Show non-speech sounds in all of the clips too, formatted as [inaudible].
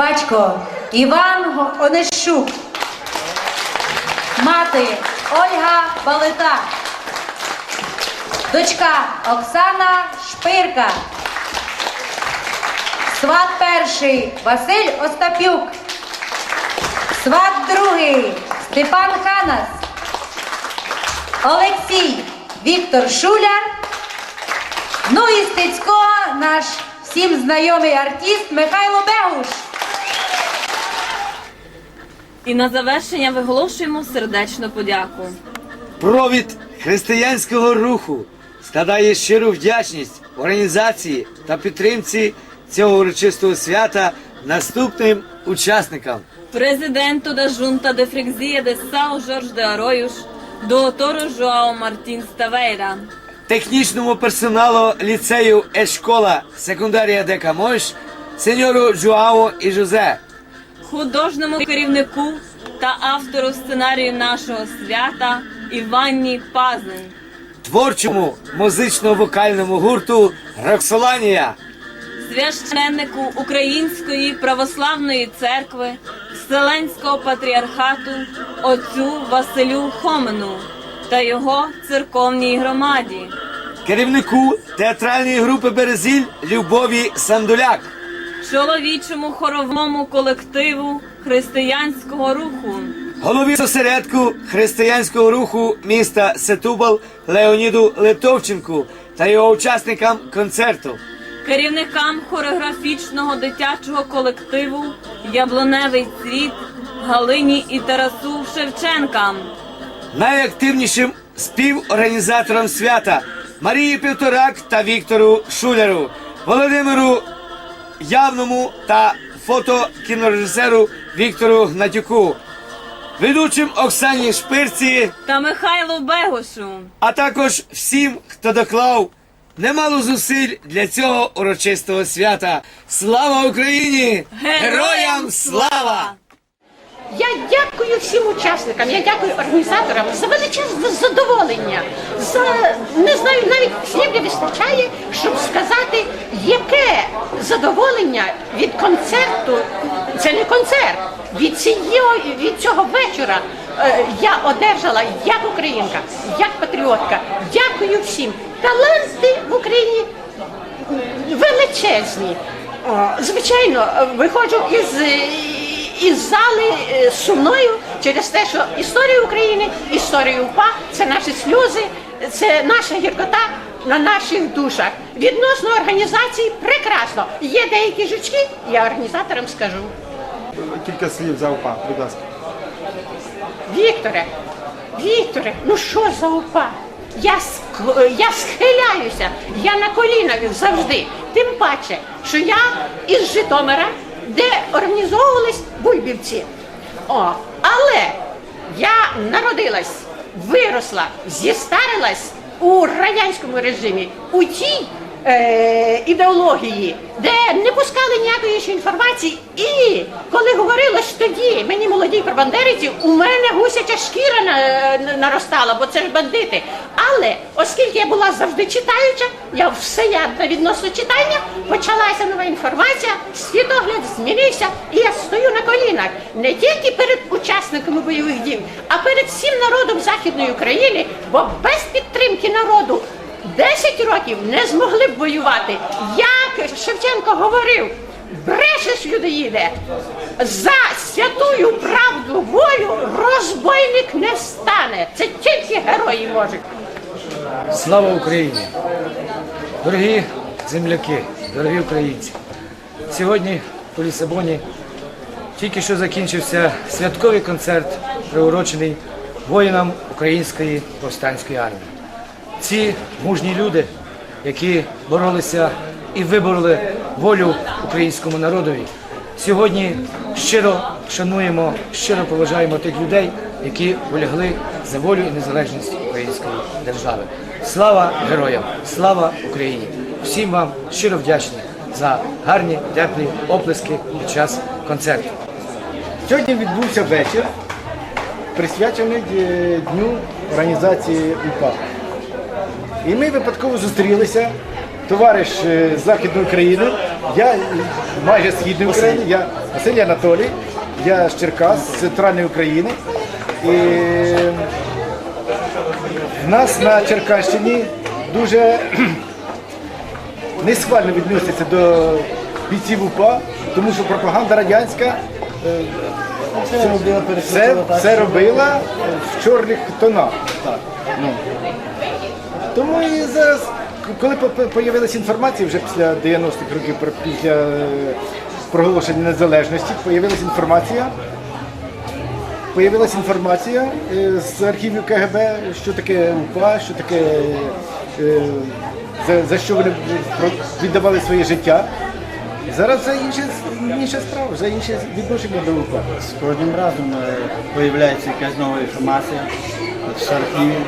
батько Іван Онищук, мати Ольга Балита, дочка Оксана Шпирка, сват перший Василь Остапюк, сват другий Степан Ханас, Олексій Віктор Шуляр, ну і Стецько наш всім знайомий артист Михайло Бегуш. І на завершення виголошуємо сердечну подяку. Провід християнського руху складає щиру вдячність організації та підтримці цього урочистого свята наступним учасникам. Президенту da Junta de Freguesia de São Jorge de Arroios, doutor João Martins Taveira, Технічному персоналу ліцею Ешкола секундарія де Камош, сеньору Жуао і Жозе, художньому керівнику та автору сценарію нашого свята Іванні Пазин, творчому музично-вокальному гурту Роксоланія, священнику Української православної церкви Вселенського патріархату отцю Василю Хомену та його церковній громаді. керівнику театральної групи Березіль Любові Сандуляк. Чоловічому хоровому колективу християнського руху, Голові осередку християнського руху міста Сетубал Леоніду Литовченку та його учасникам концерту, керівникам хореографічного дитячого колективу Яблуневий цвіт Галині і Тарасу Шевченкам, найактивнішим співорганізаторам свята Марії Півторак та Віктору Шуляру, Володимиру Явному та фотокінорежисеру Віктору Гнатюку, ведучим Оксані Шпирці. та Михайлу Бегушу, а також всім, хто доклав немало зусиль для цього урочистого свята. Слава Україні! Героям слава! Я дякую всім учасникам, я дякую організаторам за величезне задоволення. За не знаю, навіть слів не вистачає, щоб сказати, яке задоволення від концерту. Це не концерт. Від цього, від цього вечора е, я одержала як українка, як патріотка. Дякую всім. Таланти в Україні величезні. Звичайно, виходжу із, е, із зали е, сумною через те, що історія України, історія УПА це наші сльози, це наша гіркота на наших душах. Відносно організації прекрасно. Є деякі жучки, я організаторам скажу. Кілька слів за УПА, будь ласка. Вікторе, Вікторе, ну що за упа? Я, ск- я схиляюся, я на колінах завжди. Тим паче, що я із Житомира, де організовувались бульбівці. О, але я народилась, виросла, зістарилась у радянському режимі, у тій е, ідеології, де не пускали ніякої ще інформації. І коли говорилось тоді, мені молоді пробандерівці, у мене гусяча шкіра на- наростала, бо це ж бандити. Але оскільки я була завжди читаюча, я всеядна відносно читання, почалася нова інформація, світогляд змінився, і я стою на колінах не тільки перед учасниками бойових дій, а перед всім народом Західної України, бо без підтримки народу 10 років не змогли б воювати. Як Шевченко говорив, брешеш людоїде, за святую правду волю розбойник не встане. Це тільки герої можуть. Слава Україні! Дорогі земляки, дорогі українці! Сьогодні у Лісабоні тільки що закінчився святковий концерт, приурочений воїнам Української повстанської армії. Ці мужні люди, які боролися і вибороли волю українському народові, сьогодні щиро шануємо, щиро поважаємо тих людей, які полягли за волю і незалежність української держави. Слава героям! Слава Україні! Всім вам щиро вдячні за гарні теплі оплески під час концерту. Сьогодні відбувся вечір, присвячений Дню організації УПА. І ми випадково зустрілися, товариш е, з Західної України Я майже східний України, я Василь Анатолій, я з Черкас, з центральної України. І в нас на Черкащині дуже [clears throat] несхвально відносяться до бійців УПА, тому що пропаганда радянська все, все робила в чорних тонах. Ну. Тому і зараз, коли з'явилася інформація вже після 90-х років, після е, проголошення незалежності, з'явилася інформація. Появилася інформація е, з архівів КГБ, що таке УПА, що таке, е, за, за що вони віддавали своє життя. Зараз вже інша, інша справа, вже інше відношення до УПА. З кожним разом е, появляється якась нова інформація з архівів.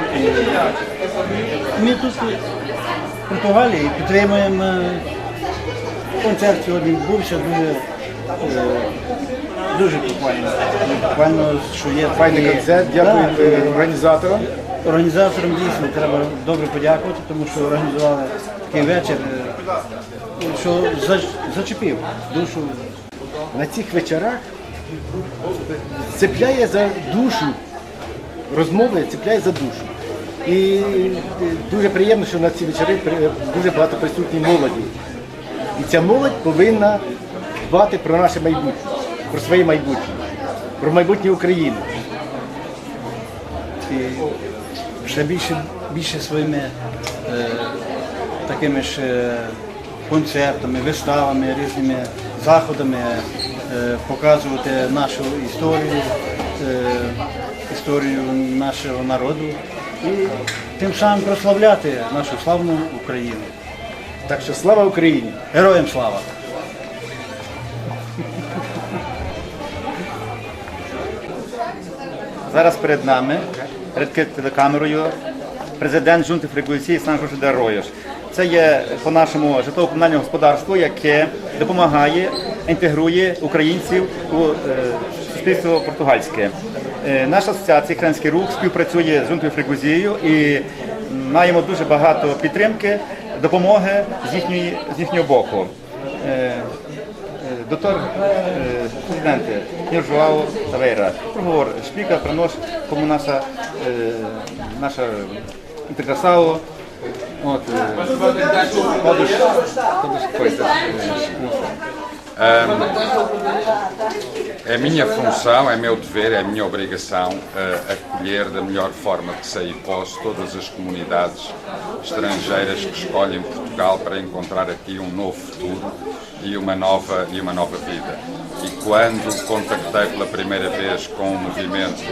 Ми тут в Португалії підтримуємо е, концерт сьогодні відбувся дуже, е, дуже буквально. Буквально, що є Файний такі- концерт, дякую е, е, організаторам. Організаторам дійсно треба добре подякувати, тому що організували такий вечір, е, що зач- зачепив душу на цих вечорах цепляє за душу, розмови цепляє за душу. І е, дуже приємно, що на ці вечори при- дуже багато присутні молоді. І ця молодь повинна дбати про наше майбутнє, про своє майбутнє, про майбутнє України. і ще більше, більше своїми е, такими ж е, концертами, виставами, різними заходами е, показувати нашу історію, е, історію нашого народу і тим самим прославляти нашу славну Україну. Так що слава Україні! Героям слава! Зараз перед нами, перед телекамерою, президент Жунти Фрикуції Сан Жоше де Арроєш. Це є по нашому житлово-комунальне господарство, яке допомагає, інтегрує українців у е, суспільство португальське. Е, наша асоціація Кранський рух співпрацює з Жунтою Фрикузією і маємо дуже багато підтримки, допомоги з, їхньої, з їхнього боку. Е, Eh, Doutor eh, Presidente, Sr. João Taveira, por favor, explica para nós como nossa, eh, nossa integração, вот, eh, todos, todas as coisas. É minha função, é meu dever, é minha obrigação eh, acolher da melhor forma que sei e posso todas as comunidades estrangeiras que escolhem Portugal para encontrar aqui um novo futuro e uma nova, e uma nova vida. E quando contactei pela primeira vez com o movimento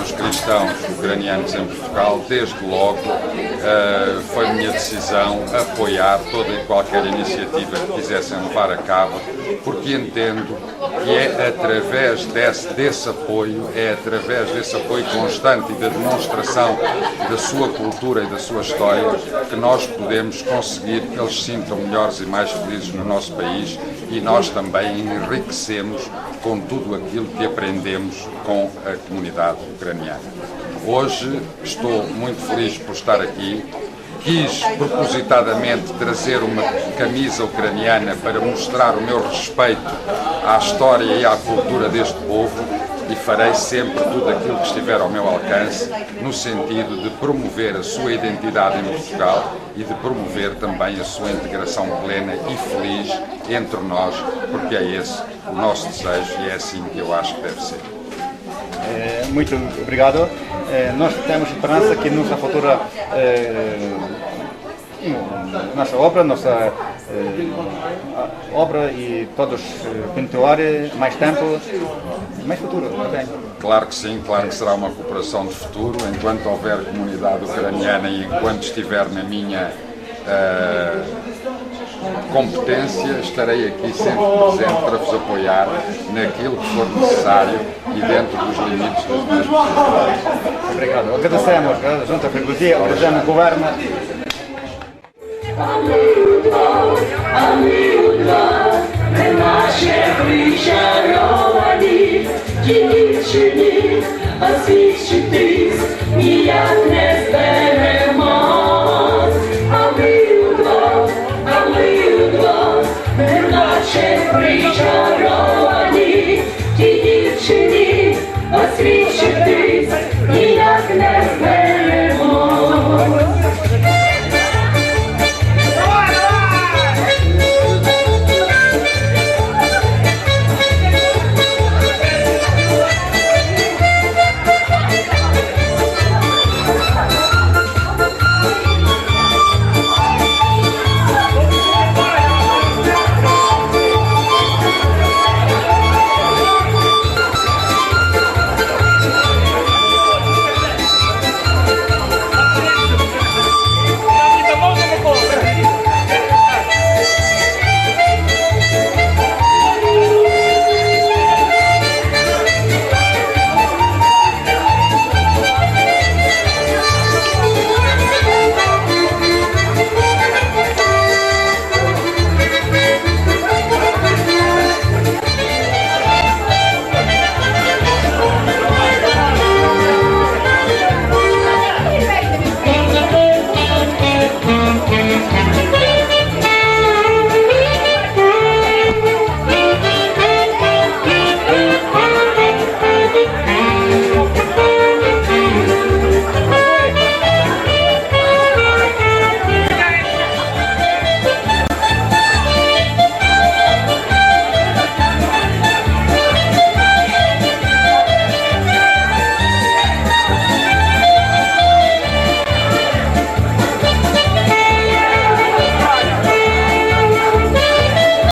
dos cristãos ucranianos em Portugal, desde logo eh, foi minha decisão apoiar toda e qualquer iniciativa que quisessem levar a cabo, porque entendo que é através desse, desse apoio, é através desse apoio constante e da demonstração da sua cultura e da sua história que nós podemos conseguir que eles se sintam melhores e mais felizes no nosso país e nós também enriquecemos com tudo aquilo que aprendemos com a comunidade ucraniana. Hoje estou muito feliz por estar aqui. Quis propositadamente trazer uma camisa ucraniana para mostrar o meu respeito à história e à cultura deste povo e farei sempre tudo aquilo que estiver ao meu alcance no sentido de promover a sua identidade em Portugal e de promover também a sua integração plena e feliz entre nós, porque é esse o nosso desejo e é assim que eu acho que deve ser. Eh, muito obrigado. Eh, nós temos esperança que nossa futura eh, nossa obra, nossa a- obra e todos eh, continuar mais tempo, mais futuro também. Claro que sim, claro que será uma cooperação de futuro. Enquanto houver comunidade ucraniana e enquanto estiver na minha competência, estarei aqui sempre presente para vos apoiar naquilo que for necessário e dentro dos limites das minhas possibilidades. Obrigado. Agradecemos a Junta de Freguesia, agradecemos o Governo. Наше причаровані, дівчині, освічитись ніяк